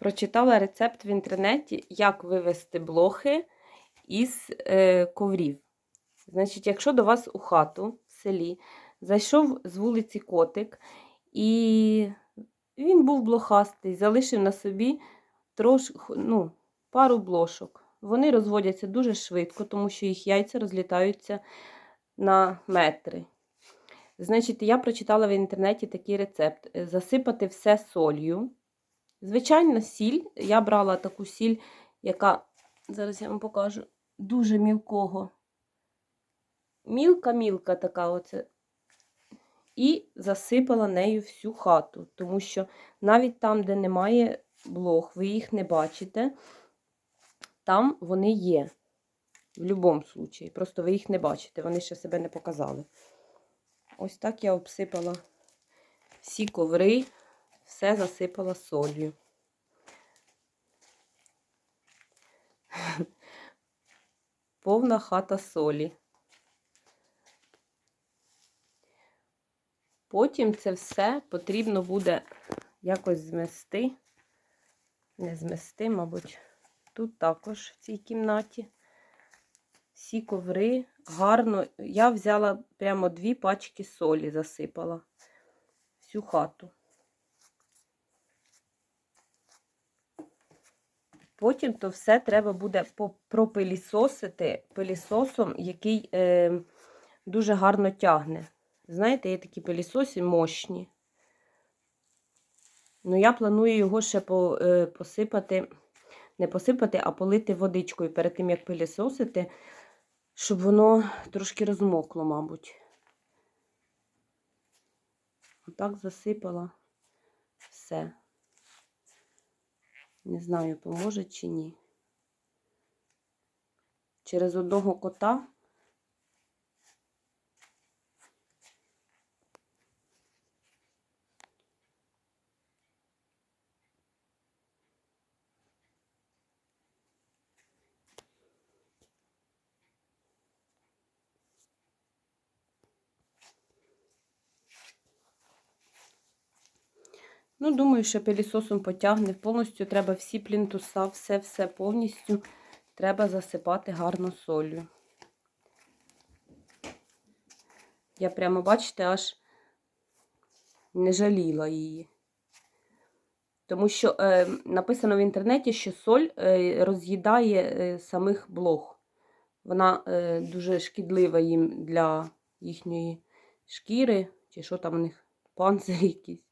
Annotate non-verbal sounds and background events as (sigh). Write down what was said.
прочитала рецепт в інтернеті, як вивести блохи із е, коврів. Значить, якщо до вас у хату в селі зайшов з вулиці котик, і він був блохастий, залишив на собі трош, ну, пару блошок. Вони розводяться дуже швидко, тому що їх яйця розлітаються на метри. Значить, я прочитала в інтернеті такий рецепт: Е, засипати все солью. Звичайна сіль. Я брала таку сіль, яка, зараз я вам покажу, дуже мілкого. Мілка-мілка така оце. І засипала нею всю хату, тому що навіть там, де немає блох, ви їх не бачите, там вони є. В будь-якому випадку. Просто ви їх не бачите, вони ще себе не показали. Ось так я обсипала всі коври, все засипала солью. (laughs) Повна хата солі. Потім це все потрібно буде якось змести. Не змести, мабуть, тут також в цій кімнаті. Всі коври гарно. Я взяла прямо дві пачки солі, засипала всю хату. Потім то все треба буде пропилісосити пилісосом, який е, дуже гарно тягне. Знаєте, є такі пилісоси мощні. Ну, я планую його ще по, е, посипати, не посипати, а полити водичкою перед тим, як пилісосити, щоб воно трошки розмокло, мабуть. Отак засипала все. Не знаю, поможе чи ні. Через одного кота. Ну, думаю, що пилісосом потягне. Повністю треба всі плінтуса, все-все повністю треба засипати гарно солью. Я прямо, бачите, аж не жаліла її. Тому що е, написано в інтернеті, що соль е, роз'їдає е, самих блох. Вона е, дуже шкідлива їм для їхньої шкіри, чи що там у них, панцири якісь.